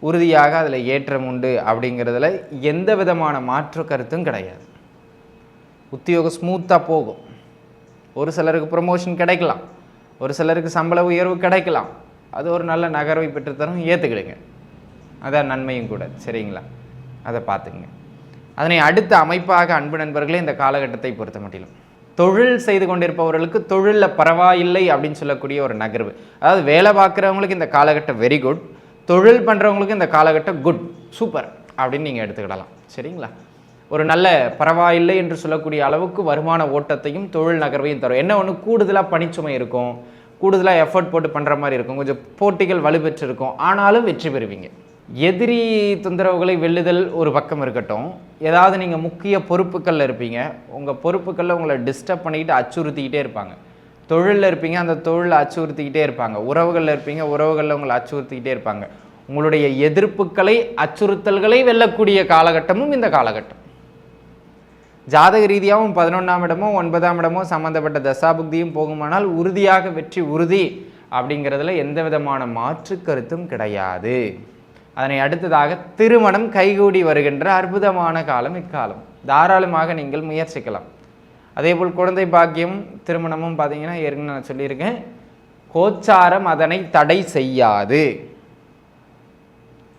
உறுதியாக அதில் ஏற்றம் உண்டு அப்படிங்கிறதுல எந்த விதமான மாற்று கருத்தும் கிடையாது. உத்தியோகம் ஸ்மூத்தாக போகும். ஒரு சிலருக்கு ப்ரொமோஷன் கிடைக்கலாம். ஒரு சிலருக்கு சம்பள உயர்வு கிடைக்கலாம். அது ஒரு நல்ல நகர்வை பெற்றுத்தரும். ஏற்றுக்கிடுங்க அதான் நன்மையும் கூட. சரிங்களா? அதை பார்த்துக்குங்க. அதனை அடுத்த அமைப்பாக அன்பு நண்பர்களே இந்த காலகட்டத்தை பொறுத்த மட்டிலும். தொழில் செய்து கொண்டிருப்பவர்களுக்கு தொழிலில் பரவாயில்லை அப்படின்னு சொல்லக்கூடிய ஒரு நகர்வு. அதாவது வேலை பார்க்குறவங்களுக்கு இந்த காலகட்டம் வெரி குட் தொழில் பண்ணுறவங்களுக்கு இந்த காலகட்டம் குட் சூப்பர் அப்படின்னு நீங்கள் எடுத்துக்கிடலாம். சரிங்களா? ஒரு நல்ல பரவாயில்லை என்று சொல்லக்கூடிய அளவுக்கு வருமான ஓட்டத்தையும் தொழில் நகர்வையும் தரும். என்ன ஒன்று கூடுதலாக பணிச்சுமை இருக்கும். கூடுதலாக எஃபர்ட் போட்டு பண்ணுற மாதிரி இருக்கும். கொஞ்சம் போட்டிகள் வலுப்பெற்றிருக்கும். ஆனாலும் வெற்றி பெறுவீங்க. எதிரி தொந்தரவுகளை வெல்லுதல் ஒரு பக்கம் இருக்கட்டும். ஏதாவது நீங்கள் முக்கிய பொறுப்புகளில் இருப்பீங்க. உங்கள் பொறுப்புகளில் உங்களை டிஸ்டர்ப் பண்ணிக்கிட்டு அச்சுறுத்திக்கிட்டே இருப்பாங்க. தொழிலில் இருப்பீங்க அந்த தொழிலை அச்சுறுத்திக்கிட்டே இருப்பாங்க. உறவுகளில் இருப்பீங்க உறவுகளில் உங்களை அச்சுறுத்திக்கிட்டே இருப்பாங்க. உங்களுடைய எதிர்ப்புகளை அச்சுறுத்தல்களை வெல்லக்கூடிய காலகட்டமும் இந்த காலகட்டம். ஜாதக ரீதியாகவும் பதினொன்றாம் இடமோ ஒன்பதாம் இடமோ சம்மந்தப்பட்ட தசாபுக்தியும் போகுமானால் உறுதியாக வெற்றி உறுதி அப்படிங்கிறதுல எந்த விதமான மாற்று கருத்தும் கிடையாது. அதனை அடுத்ததாக திருமணம் கைகூடி வருகின்ற அற்புதமான காலம் இக்காலம். தாராளமாக நீங்கள் முயற்சிக்கலாம். அதேபோல் குழந்தை பாக்கியம் திருமணமும் பார்த்தீங்கன்னா ஏற்கனவே நான் சொல்லியிருக்கேன். கோச்சாரம் அதனை தடை செய்யாது.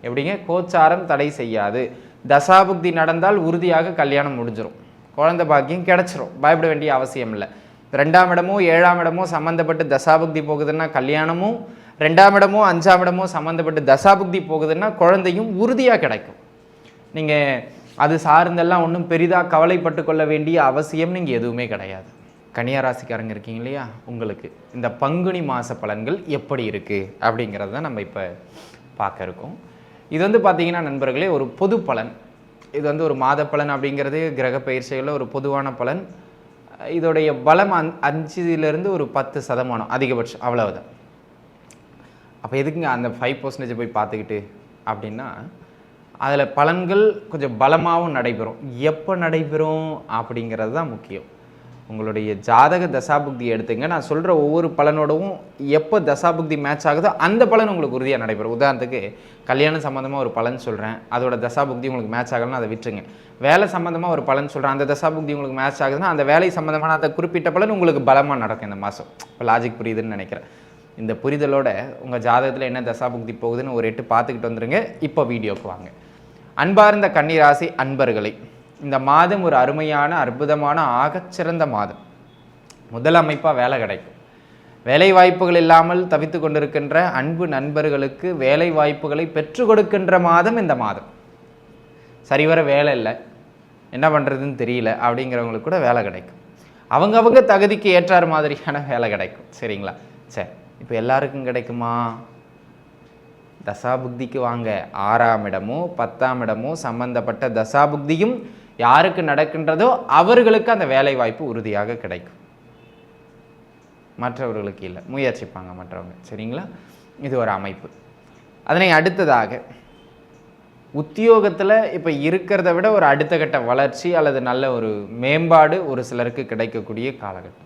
எப்படிங்க? கோச்சாரம் தடை செய்யாது. தசாபுக்தி நடந்தால் உறுதியாக கல்யாணம் முடிஞ்சிடும் குழந்தை பாக்கியம் கிடச்சிரும். பயப்பட வேண்டிய அவசியம் இல்லை. ரெண்டாம் இடமோ ஏழாம் இடமோ சம்மந்தப்பட்டு தசாபுக்தி போகுதுன்னா கல்யாணமும் ரெண்டாம் இடமோ அஞ்சாம் இடமோ சம்மந்தப்பட்டு தசாபுக்தி போகுதுன்னா குழந்தையும் உறுதியாக கிடைக்கும். நீங்கள் அது சார்ந்தெல்லாம் ஒன்றும் பெரிதாக கவலைப்பட்டு கொள்ள வேண்டிய அவசியம் நீங்கள் எதுவுமே கிடையாது. கன்னியாராசிக்காரங்க இருக்கீங்க இல்லையா? உங்களுக்கு இந்த பங்குனி மாத பலன்கள் எப்படி இருக்குது அப்படிங்கிறத தான் நம்ம இப்போ பார்க்க இருக்கோம். இது வந்து பார்த்திங்கன்னா நண்பர்களே ஒரு பொது பலன். இது வந்து ஒரு மாத பலன் அப்படிங்கிறது கிரக பயிற்சிகளில் ஒரு பொதுவான பலன். இதோடைய பலம் அந் அஞ்சுலேருந்து ஒரு பத்து சதமானம் அதிகபட்சம் அவ்வளவுதான். அப்போ எதுக்குங்க அந்த ஃபைவ் பர்சன்டேஜ் போய் பார்த்துக்கிட்டு அப்படின்னா அதில் பலன்கள் கொஞ்சம் பலமாகவும் நடைபெறும். எப்போ நடைபெறும் அப்படிங்கிறது தான் முக்கியம். உங்களுடைய ஜாதக தசாபுக்தி எடுத்துங்க. நான் சொல்கிற ஒவ்வொரு பலனோடவும் எப்போ தசாபுக்தி மேட்ச் ஆகுதோ அந்த பலன் உங்களுக்கு உறுதியாக நடைபெறும். உதாரணத்துக்கு கல்யாணம் சம்மந்தமாக ஒரு பலன் சொல்கிறேன் அதோட தசாபுக்தி உங்களுக்கு மேட்ச் ஆகலன்னா அதை விட்டுருங்க. வேலை சம்மந்தமாக ஒரு பலன் சொல்கிறேன் அந்த தசாபுக்தி உங்களுக்கு மேட்ச் ஆகுதுன்னா அந்த வேலை சம்மந்தமான அந்த குறிப்பிட்ட பலன் உங்களுக்கு பலமாக நடக்கும் இந்த மாதம் இப்போ லாஜிக் புரியுதுன்னு நினைக்கிறேன். இந்த புரிதலோட உங்கள் ஜாதகத்தில் என்ன தசாபுக்தி போகுதுன்னு ஒரு எட்டு பார்த்துக்கிட்டு வந்துருங்க. இப்போ வீடியோக்கு வாங்க. அன்பார்ந்த கன்னிராசி அன்பர்களை இந்த மாதம் ஒரு அருமையான அற்புதமான ஆகச்சிறந்த மாதம். முதல் அமைப்பாக வேலை கிடைக்கும். வேலை வாய்ப்புகள் இல்லாமல் தவித்து கொண்டிருக்கின்ற அன்பு நண்பர்களுக்கு வேலை வாய்ப்புகளை பெற்று கொடுக்கின்ற மாதம் இந்த மாதம். சரிவர வேலை இல்லை. என்ன பண்ணுறதுன்னு தெரியல. அப்படிங்கிறவங்களுக்கு கூட வேலை கிடைக்கும். அவங்கவங்க தகுதிக்கு ஏற்றார் மாதிரியான வேலை கிடைக்கும். சரிங்களா? சரி. இப்போ எல்லாருக்கும் கிடைக்குமா? தசாபுக்திக்கு வாங்க. ஆறாம் இடமோ பத்தாம் இடமோ சம்பந்தப்பட்ட தசாபுக்தியும் யாருக்கு நடக்கின்றதோ அவர்களுக்கு அந்த வேலை வாய்ப்பு உறுதியாக கிடைக்கும். மற்றவர்களுக்கு இல்லை. முயற்சிப்பாங்க மற்றவங்க. சரிங்களா? இது ஒரு அமைப்பு. அதனை அடுத்ததாக உத்தியோகத்தில் இப்போ இருக்கிறத விட ஒரு அடுத்த கட்ட வளர்ச்சி அல்லது நல்ல ஒரு மேம்பாடு ஒரு சிலருக்கு கிடைக்கக்கூடிய காலகட்டம்.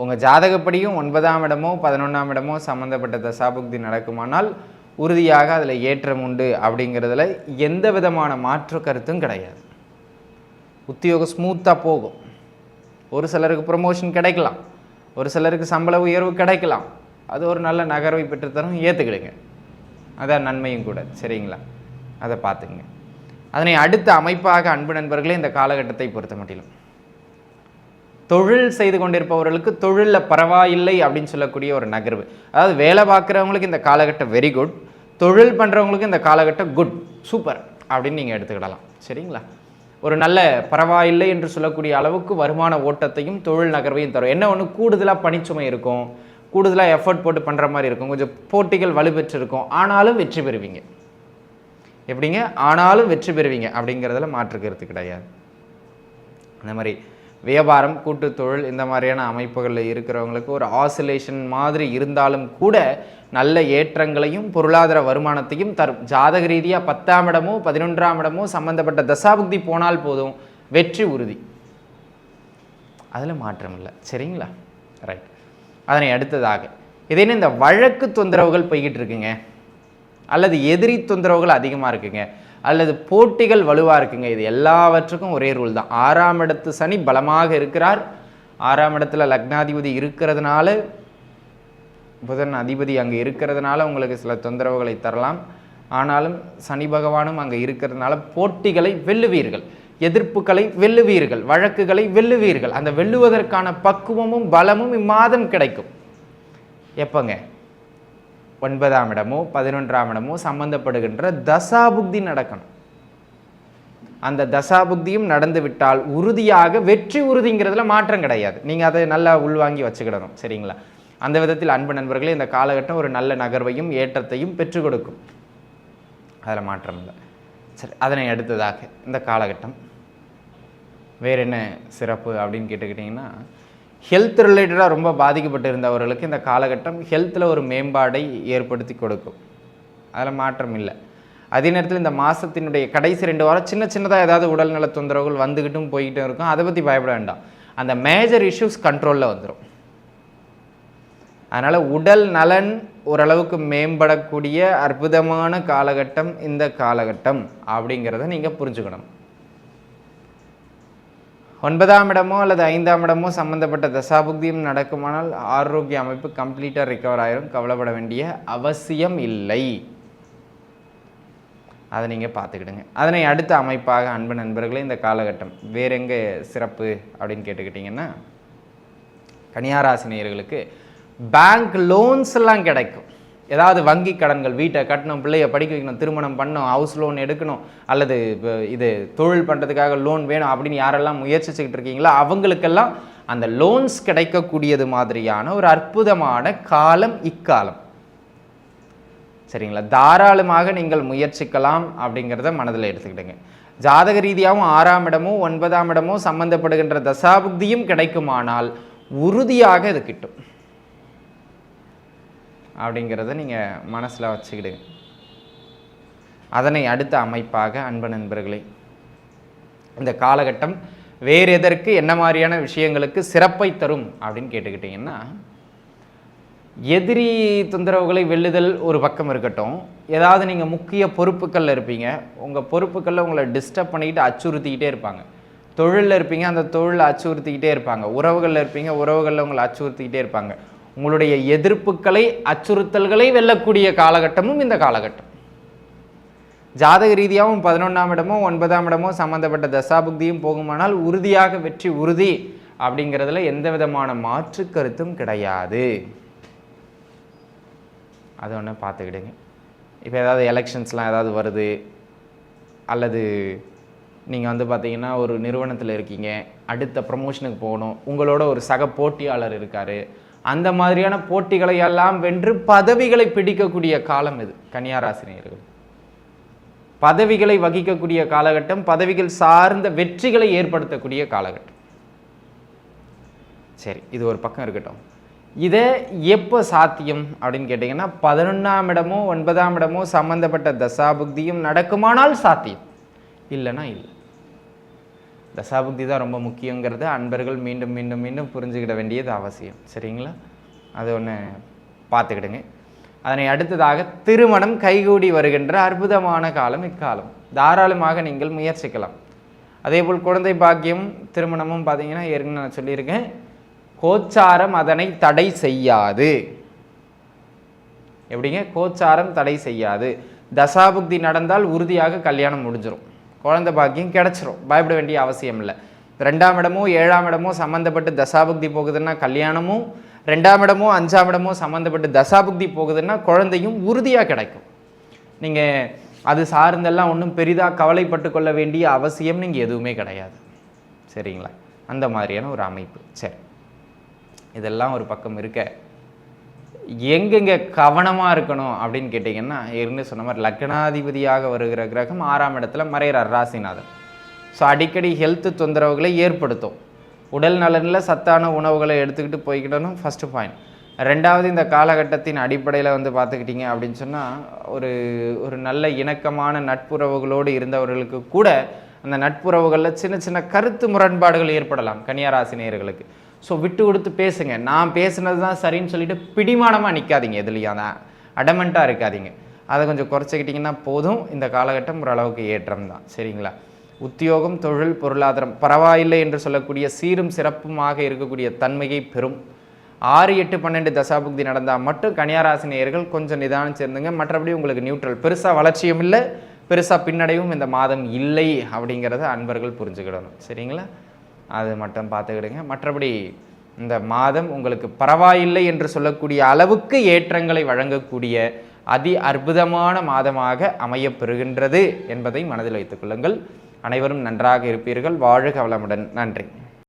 உங்கள் ஜாதகப்படியும் ஒன்பதாம் இடமோ பதினொன்றாம் இடமோ சம்மந்தப்பட்ட தசாபுக்தி நடக்குமானால் உறுதியாக அதில் ஏற்றம் உண்டு அப்படிங்கிறதுல எந்த விதமான மாற்று கருத்தும் கிடையாது. உத்தியோகம் ஸ்மூத்தாக போகும். ஒரு சிலருக்கு ப்ரொமோஷன் கிடைக்கலாம். ஒரு சிலருக்கு சம்பள உயர்வு கிடைக்கலாம். அது ஒரு நல்ல நகர்வை பெற்றுத்தரும் ஏற்றுக்கிடுங்க அதான் நன்மையும் கூட சரிங்களா? அதை பார்த்துங்க அதனை அடுத்த அமைப்பாக அன்பு நண்பர்களே இந்த காலகட்டத்தை பொறுத்த மட்டிலும். தொழில் செய்து கொண்டிருப்பவர்களுக்கு தொழிலில் பரவாயில்லை அப்படின்னு சொல்லக்கூடிய ஒரு நகர்வு. அதாவது வேலை பார்க்குறவங்களுக்கு இந்த காலகட்டம் வெரி குட் தொழில் பண்ணுறவங்களுக்கு இந்த காலகட்டம் குட் சூப்பர் அப்படின்னு நீங்கள் எடுத்துக்கிடலாம். சரிங்களா? ஒரு நல்ல பரவாயில்லை என்று சொல்லக்கூடிய அளவுக்கு வருமான ஓட்டத்தையும் தொழில் நகர்வையும் தரும். என்ன ஒன்று கூடுதலாக பணிச்சுமை இருக்கும். கூடுதலாக எஃபர்ட் போட்டு பண்ணுற மாதிரி இருக்கும். கொஞ்சம் போட்டிகள் வலுப்பெற்றிருக்கும். ஆனாலும் வெற்றி பெறுவீங்க. எப்படிங்க? ஆனாலும் வெற்றி பெறுவீங்க அப்படிங்கிறதுல மாற்று கருத்து கிடையாது. அந்த மாதிரி வியாபாரம் கூட்டு தொழில் இந்த மாதிரியான அமைப்புகளில் இருக்கிறவங்களுக்கு ஒரு ஆசிலேஷன் மாதிரி இருந்தாலும் கூட நல்ல ஏற்றங்களையும் பொருளாதார வருமானத்தையும் தரும். ஜாதக ரீதியாக பத்தாம் இடமோ பதினொன்றாம் இடமோ சம்பந்தப்பட்ட தசாபுக்தி போனால் போதும். வெற்றி உறுதி. அதில் மாற்றம் இல்லை. சரிங்களா? ரைட் அதனை அடுத்ததாக இதே இந்த வழக்கு தொந்தரவுகள் போய்கிட்டு இருக்குங்க. அல்லது எதிரி தொந்தரவுகள் அதிகமாக இருக்குங்க. அல்லது போட்டிகள் வலுவாக இருக்குங்க. இது எல்லாவற்றுக்கும் ஒரே ரூல் தான். ஆறாம் இடத்து சனி பலமாக இருக்கிறார். ஆறாம் இடத்துல லக்னாதிபதி இருக்கிறதுனால புதன் அதிபதி அங்கே இருக்கிறதுனால உங்களுக்கு சில தொந்தரவுகளை தரலாம். ஆனாலும் சனி பகவானும் அங்கே இருக்கிறதுனால போட்டிகளை வெல்லுவீர்கள். எதிர்ப்புகளை வெல்லுவீர்கள். வழக்குகளை வெல்லுவீர்கள். அந்த வெல்லுவதற்கான பக்குவமும் பலமும் இம்மாதம் கிடைக்கும். எப்போங்க? ஒன்பதாம் இடமோ பதினொன்றாம் இடமோ சம்பந்தப்படுகின்ற தசாபுக்தி நடக்கணும். அந்த தசாபுக்தியும் நடந்து விட்டால் உறுதியாக வெற்றி உறுதிங்கிறதுல மாற்றம் கிடையாது. நீங்கள் அதை நல்லா உள்வாங்கி வச்சுக்கிடணும் சரிங்களா? அந்த விதத்தில் அன்பு நண்பர்களே இந்த காலகட்டம் ஒரு நல்ல நகர்வையும் ஏற்றத்தையும் பெற்றுக் கொடுக்கும். அதில் மாற்றம் இல்லை. சரி அதனை அடுத்ததாக இந்த காலகட்டம். வேறு என்ன சிறப்பு அப்படின்னு கேட்டுக்கிட்டிங்கன்னா ஹெல்த் ரிலேட்டடாக ரொம்ப பாதிக்கப்பட்டு இருந்தவர்களுக்கு இந்த காலகட்டம் ஹெல்த்தில் ஒரு மேம்பாடை ஏற்படுத்தி கொடுக்கும். அதில் மாற்றம் இல்லை. அதே நேரத்தில் இந்த மாதத்தினுடைய கடைசி ரெண்டு வாரம் சின்ன சின்னதாக ஏதாவது உடல்நல தொந்தரவுகள் வந்துக்கிட்டும் போய்கிட்டும் இருக்கும். அதை பற்றி பயப்பட வேண்டாம். அந்த மேஜர் இஷ்யூஸ் கண்ட்ரோலில் வந்துடும் அதனால் உடல் நலன் ஓரளவுக்கு மேம்படக்கூடிய அற்புதமான காலகட்டம் இந்த காலகட்டம் அப்படிங்கிறத நீங்கள் புரிஞ்சுக்கணும். ஒன்பதாம் இடமோ அல்லது ஐந்தாம் இடமோ சம்மந்தப்பட்ட தசாபுக்தியும் நடக்குமானால் ஆரோக்கிய அமைப்பு கம்ப்ளீட்டாக ரிக்கவர் ஆயிரும். கவலைப்பட வேண்டிய அவசியம் இல்லை. அதை நீங்கள் பார்த்துக்கிடுங்க. அதனை அடுத்த அமைப்பாக அன்பு நண்பர்களே இந்த காலகட்டம் வேற எங்கே சிறப்பு அப்படின்னு கேட்டுக்கிட்டிங்கன்னா கன்னியாராசினியர்களுக்கு பேங்க் லோன்ஸ் எல்லாம் கிடைக்கும். ஏதாவது வங்கி கடன்கள் வீட்டை கட்டணும் பிள்ளைய படிக்க வைக்கணும் திருமணம் பண்ணணும் ஹவுஸ் லோன் எடுக்கணும் அல்லது இது தொழில் பண்ணுறதுக்காக லோன் வேணும் அப்படின்னு யாரெல்லாம் முயற்சிச்சுக்கிட்டு இருக்கீங்களோ அவங்களுக்கெல்லாம் அந்த லோன்ஸ் கிடைக்கக்கூடியது மாதிரியான ஒரு அற்புதமான காலம் இக்காலம். சரிங்களா? தாராளமாக நீங்கள் முயற்சிக்கலாம் அப்படிங்கிறத மனதில் எடுத்துக்கிடுங்க. ஜாதக ரீதியாகவும் ஆறாம் இடமோ ஒன்பதாம் இடமோ சம்பந்தப்படுகின்ற தசாபுக்தியும் கிடைக்குமானால் உறுதியாக இது கிட்டும். அப்படிங்கிறத நீங்கள் மனசில் வச்சுக்கிடுங்க அதனை அடுத்த அமைப்பாக அன்பு நண்பர்களே இந்த காலகட்டம் வேறு எதற்கு என்ன மாதிரியான விஷயங்களுக்கு சிறப்பை தரும் அப்படின்னு கேட்டுக்கிட்டிங்கன்னா எதிரி தொந்தரவுகளை வெல்லுதல் ஒரு பக்கம் இருக்கட்டும். ஏதாவது நீங்கள் முக்கிய பொறுப்புகளில் இருப்பீங்க. உங்கள் பொறுப்புகளில் உங்களை டிஸ்டர்ப் பண்ணிக்கிட்டு அச்சுறுத்திக்கிட்டே இருப்பாங்க. தொழிலில் இருப்பீங்க அந்த தொழிலில் அச்சுறுத்திக்கிட்டே இருப்பாங்க. உறவுகளில் இருப்பீங்க உறவுகளில் உங்களை அச்சுறுத்திக்கிட்டே இருப்பாங்க. உங்களுடைய எதிர்ப்புகளை அச்சுறுத்தல்களை வெல்லக்கூடிய காலகட்டமும் இந்த காலகட்டம். ஜாதக ரீதியாகவும் பதினொன்றாம் இடமோ ஒன்பதாம் இடமோ சம்மந்தப்பட்ட தசாபுக்தியும் போகுமானால் உறுதியாக வெற்றி உறுதி அப்படிங்கிறதுல எந்த விதமான மாற்று கருத்தும் கிடையாது. அதை ஒன்று பார்த்துக்கிடுங்க. இப்போ ஏதாவது எலெக்ஷன்ஸ்லாம் ஏதாவது வருது அல்லது நீங்கள் வந்து பார்த்தீங்கன்னா ஒரு நிறுவனத்தில் இருக்கீங்க அடுத்த ப்ரமோஷனுக்கு போகணும் உங்களோட ஒரு சக போட்டியாளர் இருக்கார் அந்த மாதிரியான போட்டிகளை எல்லாம் வென்று பதவிகளை பிடிக்கக்கூடிய காலம் இது கன்னியாராசினியர்கள். பதவிகளை வகிக்கக்கூடிய காலகட்டம் பதவிகள் சார்ந்த வெற்றிகளை ஏற்படுத்தக்கூடிய காலகட்டம். சரி இது ஒரு பக்கம் இருக்கட்டும். இதை எப்போ சாத்தியம் அப்படின்னு கேட்டிங்கன்னா பதினொன்றாம் இடமோ ஒன்பதாம் இடமோ சம்பந்தப்பட்ட தசாபுக்தியும் நடக்குமானால் சாத்தியம். இல்லைன்னா இல்லை. தசாபுக்தி தான் ரொம்ப முக்கியங்கிறத அன்பர்கள் மீண்டும் மீண்டும் மீண்டும் புரிஞ்சுக்கிட வேண்டியது அவசியம். சரிங்களா? அது ஒன்று பார்த்துக்கிடுங்க. அதனை அடுத்ததாக திருமணம் கைகூடி வருகின்ற அற்புதமான காலம் இக்காலம். தாராளமாக நீங்கள் முயற்சிக்கலாம். அதேபோல் குழந்தை பாக்கியம் திருமணமும் பார்த்தீங்கன்னா ஏற்கனவே நான் சொல்லியிருக்கேன். கோச்சாரம் அதனை தடை செய்யாது. எப்படிங்க? கோச்சாரம் தடை செய்யாது. தசாபுக்தி நடந்தால் உறுதியாக கல்யாணம் முடிஞ்சிடும் குழந்தை பாக்கியம் கிடச்சிரும். பயப்பட வேண்டிய அவசியம் இல்லை. ரெண்டாம் இடமோ ஏழாம் இடமோ சம்மந்தப்பட்டு தசாபுக்தி போகுதுன்னா கல்யாணமும் ரெண்டாம் இடமோ அஞ்சாம் இடமோ சம்மந்தப்பட்டு தசாபுக்தி போகுதுன்னா குழந்தையும் உறுதியாக கிடைக்கும். நீங்கள் அது சார்ந்தெல்லாம் ஒன்றும் பெரிதாக கவலைப்பட்டு கொள்ள வேண்டிய அவசியம் நீங்கள் எதுவுமே கிடையாது. சரிங்களா? அந்த மாதிரியான ஒரு அமைப்பு. சரி. இதெல்லாம் ஒரு பக்கம் இருக்க. எங்கெங்க கவனமாக இருக்கணும் அப்படின்னு கேட்டிங்கன்னா இருந்து சொன்ன மாதிரி லக்னாதிபதியாக வருகிற கிரகம் ஆறாம் இடத்துல மறைகிறார் ராசிநாதன். ஸோ அடிக்கடி ஹெல்த் தொந்தரவுகளை ஏற்படுத்தும். உடல் நலனில் சத்தான உணவுகளை எடுத்துக்கிட்டு போய்க்கிட்டணும் ஃபஸ்ட்டு பாயிண்ட் ரெண்டாவது இந்த காலகட்டத்தின் அடிப்படையில் வந்து பார்த்துக்கிட்டிங்க அப்படின்னு சொன்னால் ஒரு ஒரு நல்ல இணக்கமான நட்புறவுகளோடு இருந்தவர்களுக்கு கூட அந்த நட்புறவுகளில் சின்ன சின்ன கருத்து முரண்பாடுகள் ஏற்படலாம் கன்னியாராசினியர்களுக்கு ஸோ விட்டு கொடுத்து பேசுங்க. நான் பேசுனது தான் சரின்னு சொல்லிட்டு பிடிமானமாக நிற்காதீங்க எதுலையும். தான் அடமெண்ட்டாக இருக்காதீங்க. அதை கொஞ்சம் குறைச்சிக்கிட்டிங்கன்னா போதும். இந்த காலகட்டம் ஓரளவுக்கு ஏற்றம் தான். சரிங்களா? உத்தியோகம் தொழில் பொருளாதாரம் பரவாயில்லை என்று சொல்லக்கூடிய சீரும் சிறப்புமாக இருக்கக்கூடிய தன்மையை பெறும். ஆறு எட்டு பன்னெண்டு தசாபுக்தி நடந்தால் மட்டும் கன்னியாராசினியர்கள் கொஞ்சம் நிதானம் சேர்ந்துங்க. மற்றபடி உங்களுக்கு நியூட்ரல் பெருசாக வளர்ச்சியும் இல்லை. பெருசாக பின்னடைவும் இந்த மாதம் இல்லை அப்படிங்கிறத அன்பர்கள் புரிஞ்சுக்கிடணும். சரிங்களா? அது மட்டும் பார்த்துக்கிடுங்க. மற்றபடி இந்த மாதம் உங்களுக்கு பரவாயில்லை என்று சொல்லக்கூடிய அளவுக்கு ஏற்றங்களை வழங்கக்கூடிய அதி அற்புதமான மாதமாக அமையப்பெறுகின்றது என்பதை மனதில் வைத்துக் கொள்ளுங்கள். அனைவரும் நன்றாக இருப்பீர்கள். வாழ்க வளமுடன். நன்றி.